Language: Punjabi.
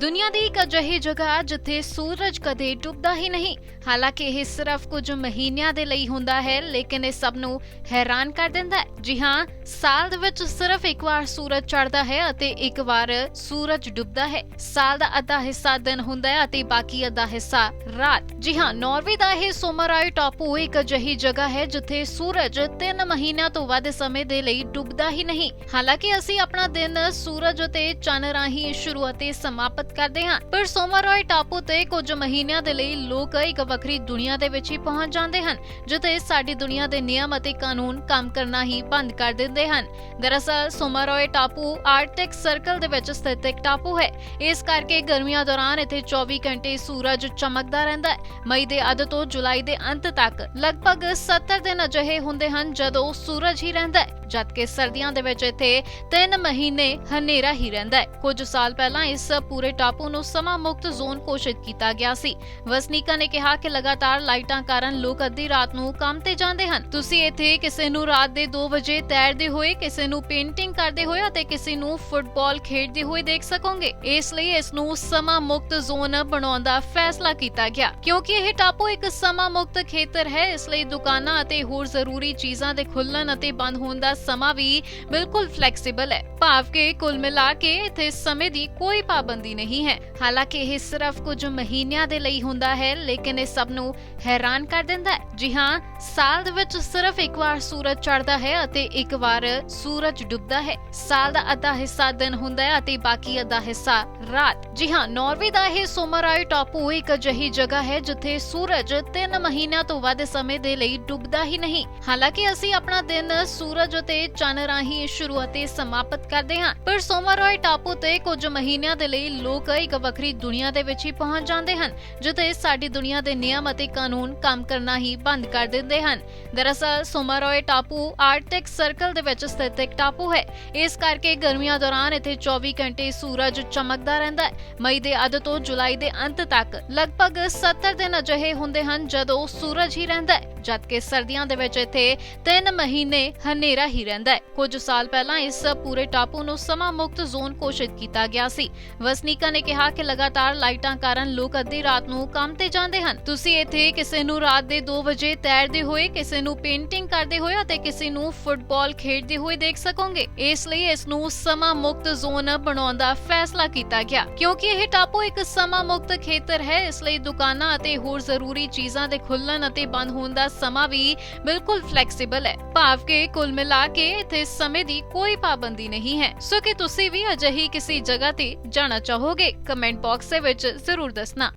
ਦੁਨੀਆ ਦੀ ਇੱਕ ਅਜਿਹੀ ਜਗ੍ਹਾ ਜਿੱਥੇ ਸੂਰਜ ਕਦੇ ਡੁੱਬਦਾ ਹੀ ਨਹੀਂ। ਹਾਲਾਂਕਿ ਇਹ ਸਿਰਫ ਕੁਝ ਮਹੀਨਿਆਂ ਦੇ ਲਈ ਹੁੰਦਾ ਹੈ, ਲੇਕਿਨ ਇਹ ਸਭ ਨੂੰ ਹੈਰਾਨ ਕਰ ਦਿੰਦਾ ਹੈ। ਜੀ ਹਾਂ, ਸਾਲ ਦੇ ਵਿੱਚ ਸਿਰਫ ਇੱਕ ਵਾਰ ਸੂਰਜ ਚੜ੍ਹਦਾ ਹੈ ਅਤੇ ਇੱਕ ਵਾਰ ਸੂਰਜ ਡੁੱਬਦਾ ਹੈ। ਸਾਲ ਦਾ ਅੱਧਾ ਹਿੱਸਾ ਦਿਨ ਹੁੰਦਾ ਹੈ ਅਤੇ ਬਾਕੀ ਅੱਧਾ ਹਿੱਸਾ ਰਾਤ। ਜੀ ਹਾਂ, ਨਾਰਵੇ ਦਾ ਇਹ ਸੋਮਰਾਈ ਟਾਪੂ ਇੱਕ ਅਜਿਹੀ ਜਗ੍ਹਾ ਹੈ ਜਿੱਥੇ ਸੂਰਜ 3 ਮਹੀਨਿਆਂ ਤੋਂ ਵੱਧ ਸਮੇਂ ਦੇ ਲਈ ਡੁੱਬਦਾ ਹੀ ਨਹੀਂ। ਹਾਲਾਂਕਿ ਅਸੀਂ ਆਪਣਾ ਦਿਨ ਸੂਰਜ ਅਤੇ ਚੰਨ ਰਾਹੀਂ ਸ਼ੁਰੂ ਅਤੇ ਸਮਾਪਤ ਕਰਦੇ ਹਾਂ। ਪਰ ਸੋਮਾਰੋਏ ਟਾਪੂ ਤੇ ਕੁਝ ਮਹੀਨਿਆਂ ਦੇ ਲਈ ਲੋਕ ਇੱਕ ਵੱਖਰੀ ਦੁਨੀਆ ਦੇ ਵਿੱਚ ਹੀ ਪਹੁੰਚ ਜਾਂਦੇ ਹਨ, ਜਿੱਥੇ ਸਾਡੀ ਦੁਨੀਆ ਦੇ ਨਿਯਮ ਅਤੇ ਕਾਨੂੰਨ ਕੰਮ ਕਰਨਾ ਹੀ ਬੰਦ ਕਰ ਦਿੰਦੇ ਹਨ। ਦਰਅਸਲ ਸੋਮਾਰੋਏ ਟਾਪੂ ਆਰਟਿਕ ਸਰਕਲ ਦੇ ਵਿੱਚ ਸਥਿਤ ਇੱਕ ਟਾਪੂ ਹੈ। ਇਸ ਕਰਕੇ ਗਰਮੀਆਂ ਦੌਰਾਨ ਇੱਥੇ 24 ਘੰਟੇ ਸੂਰਜ ਚਮਕਦਾ ਰਹਿੰਦਾ ਹੈ। ਮਈ ਦੇ ਅੱਧ ਤੋਂ ਜੁਲਾਈ ਦੇ ਅੰਤ ਤੱਕ ਲਗਭਗ 70 ਦਿਨ ਅਜਿਹੇ ਹੁੰਦੇ ਹਨ ਜਦੋਂ ਸੂਰਜ ਹੀ ਰਹਿੰਦਾ ਹੈ। ਜਦਕਿ ਸਰਦੀਆਂ ਦੇ ਵਿੱਚ ਇੱਥੇ 3 ਮਹੀਨੇ ਹਨੇਰਾ ਹੀ ਰਹਿੰਦਾ ਹੈ। ਕੁਝ ਸਾਲ ਪਹਿਲਾਂ ਇਸ ਪੂਰੇ ਟਾਪੂ ਨੂੰ ਸਮਾਂ ਮੁਕਤ ਜ਼ੋਨ ਘੋਸ਼ਿਤ ਕੀਤਾ ਗਿਆ ਸੀ। ਵਸਨੀਕਾਂ ਨੇ ਕਿਹਾ ਕਿ ਲਗਾਤਾਰ ਲਾਈਟਾਂ ਕਾਰਨ ਲੋਕ ਅੱਧੀ ਰਾਤ ਨੂੰ ਕੰਮ ਤੇ ਜਾਂਦੇ ਹਨ। ਤੁਸੀਂ ਇੱਥੇ ਕਿਸੇ ਨੂੰ ਰਾਤ ਦੇ 2 ਵਜੇ ਤੈਰਦੇ ਹੋਏ, ਕਿਸੇ ਨੂੰ ਪੇਂਟਿੰਗ ਕਰਦੇ ਹੋਏ ਅਤੇ ਕਿਸੇ ਨੂੰ ਫੁੱਟਬਾਲ ਖੇਡਦੇ ਹੋਏ ਦੇਖ ਸਕੋਗੇ। ਇਸ ਲਈ ਇਸ ਨੂੰ ਸਮਾਂ ਮੁਕਤ ਜ਼ੋਨ ਬਣਾਉਣ ਦਾ ਫੈਸਲਾ ਕੀਤਾ ਗਿਆ। ਕਿਉਂਕਿ ਇਹ ਟਾਪੂ ਇੱਕ ਸਮਾਂ ਮੁਕਤ ਖੇਤਰ ਹੈ, ਇਸ ਲਈ ਦੁਕਾਨਾਂ ਅਤੇ ਹੋਰ ਜ਼ਰੂਰੀ ਚੀਜ਼ਾਂ ਦੇ ਖੁੱਲਣ ਅਤੇ ਬੰਦ ਹੋਣ ਦਾ ਸਮਾਂ ਵੀ ਬਿਲਕੁਲ ਫਲੈਕਸੀਬਲ ਹੈ। ਭਾਵ ਕਿ ਕੁੱਲ ਮਿਲਾ ਕੇ ਇੱਥੇ ਸਮੇਂ ਦੀ ਕੋਈ ਪਾਬੰਦੀ ਨਹੀਂ ਹੈ। ਹਾਲਾਂਕਿ ਇਹ ਸਿਰਫ ਕੁਝ ਮਹੀਨਿਆਂ ਦੇ ਲਈ ਹੁੰਦਾ ਹੈ, ਲੇਕਿਨ ਇਹ ਸਭ ਨੂੰ ਹੈਰਾਨ ਕਰ ਦਿੰਦਾ ਹੈ। ਜੀ ਹਾਂ, ਸਾਲ ਦੇ ਵਿੱਚ ਸਿਰਫ ਇੱਕ ਵਾਰ ਸੂਰਜ ਚੜ੍ਹਦਾ ਹੈ ਅਤੇ ਇੱਕ ਵਾਰ ਸੂਰਜ ਡੁੱਬਦਾ ਹੈ। ਸਾਲ ਦਾ ਅੱਧਾ ਹਿੱਸਾ ਦਿਨ ਹੁੰਦਾ ਹੈ ਅਤੇ ਬਾਕੀ ਅੱਧਾ ਹਿੱਸਾ ਰਾਤ। ਜੀ ਹਾਂ, ਨਾਰਵੇ ਦਾ ਇਹ ਸੋਮਰਾਈ ਟਾਪੂ ਇੱਕ ਅਜਿਹੀ ਜਗ੍ਹਾ ਹੈ ਜਿੱਥੇ ਸੂਰਜ 3 ਮਹੀਨਿਆਂ ਤੋਂ ਵੱਧ ਸਮੇਂ ਦੇ ਲਈ ਡੁੱਬਦਾ ਹੀ ਨਹੀਂ। ਹਾਲਾਂਕਿ ਅਸੀਂ ਆਪਣਾ ਦਿਨ ਸੂਰਜ ਅਤੇ ਚੰਨ ਰਾਹੀਂ ਸ਼ੁਰੂ ਅਤੇ ਸਮਾਪਤ ਕਰਦੇ ਹਾਂ। ਪਰ ਸੋਮਾਰੋਏ ਟਾਪੂ ਤੇ ਕੁਝ ਮਹੀਨਿਆਂ ਦੇ ਲਈ ਲੋਕ ਇੱਕ ਵੱਖਰੀ ਦੁਨੀਆ ਦੇ ਵਿੱਚ ਹੀ ਪਹੁੰਚ ਜਾਂਦੇ ਹਨ, ਜਿੱਥੇ ਸਾਡੀ ਦੁਨੀਆ ਦੇ ਨਿਯਮ ਅਤੇ ਕਾਨੂੰਨ ਕੰਮ ਕਰਨਾ ਹੀ ਬੰਦ ਕਰ ਦਿੰਦੇ ਹਨ। ਦਰਅਸਲ ਸੋਮਰਾਈ ਟਾਪੂ ਆਰਕਟਿਕ ਸਰਕਲ ਦੇ ਵਿੱਚ ਸਥਿਤ ਇੱਕ ਟਾਪੂ ਹੈ। ਇਸ ਕਰਕੇ ਗਰਮੀਆਂ ਦੌਰਾਨ ਇੱਥੇ 24 ਘੰਟੇ ਸੂਰਜ ਚਮਕਦਾ ਰਹਿੰਦਾ ਹੈ। ਮਈ ਦੇ ਅੱਧ ਤੋਂ ਜੁਲਾਈ ਦੇ ਅੰਤ ਤੱਕ ਲਗਭਗ 70 ਦਿਨ ਅਜਿਹੇ ਹੁੰਦੇ ਹਨ ਜਦੋਂ ਸੂਰਜ ਹੀ ਰਹਿੰਦਾ ਹੈ, ਜਦਕਿ ਸਰਦੀਆਂ ਦੇ ਵਿੱਚ ਇੱਥੇ 3 ਮਹੀਨੇ ਹਨੇਰਾ ਹੀ ਹੀ ਰਹਿੰਦਾ ਹੈ। ਕੁਝ ਸਾਲ ਪਹਿਲਾਂ ਇਸ ਪੂਰੇ ਟਾਪੂ ਨੂੰ ਸਮਾਂ ਮੁਕਤ ਜ਼ੋਨ ਘੋਸ਼ਿਤ ਕੀਤਾ ਗਿਆ ਸੀ। ਵਸਨੀਕਾਂ ਨੇ ਕਿਹਾ ਕਿ ਲਗਾਤਾਰ ਲਾਈਟਾਂ ਕਾਰਨ ਲੋਕ ਅੱਧੀ ਰਾਤ ਨੂੰ ਕੰਮ ਤੇ ਜਾਂਦੇ ਹਨ। ਤੁਸੀਂ ਇੱਥੇ ਕਿਸੇ ਨੂੰ ਰਾਤ ਦੇ 2 ਵਜੇ ਤੈਰਦੇ ਹੋਏ, ਕਿਸੇ ਨੂੰ ਪੇਂਟਿੰਗ ਕਰਦੇ ਹੋਏ ਅਤੇ ਕਿਸੇ ਨੂੰ ਫੁੱਟਬਾਲ ਖੇਡਦੇ ਹੋਏ ਦੇਖ ਸਕੋਗੇ। ਇਸ ਲਈ ਇਸ ਨੂੰ ਸਮਾਂ ਮੁਕਤ ਜ਼ੋਨ ਬਣਾਉਣ ਦਾ ਫੈਸਲਾ ਕੀਤਾ ਗਿਆ। ਕਿਉਂਕਿ ਇਹ ਟਾਪੂ ਇੱਕ ਸਮਾਂ ਮੁਕਤ ਖੇਤਰ ਹੈ, ਇਸ ਲਈ ਦੁਕਾਨਾਂ ਅਤੇ ਹੋਰ ਜ਼ਰੂਰੀ ਚੀਜ਼ਾਂ ਦੇ ਖੁੱਲਣ ਅਤੇ ਬੰਦ ਹੋਣ ਦਾ ਸਮਾਂ ਵੀ ਬਿਲਕੁਲ ਫਲੈਕਸੀਬਲ ਹੈ। ਭਾਵ ਕਿ ਕੁੱਲ ਮਿਲਾ ਕੇ ਇੱਥੇ ਸਮੇਂ ਦੀ ਕੋਈ ਪਾਬੰਦੀ ਨਹੀਂ ਹੈ। ਸੋ ਕਿ ਤੁਸੀਂ ਵੀ ਅਜਿਹੀ ਕਿਸੇ ਜਗ੍ਹਾ ਤੇ ਜਾਣਾ ਚਾਹੋਗੇ ਕਮੈਂਟ ਬਾਕਸ ਦੇ ਵਿੱਚ ਜ਼ਰੂਰ ਦੱਸਣਾ।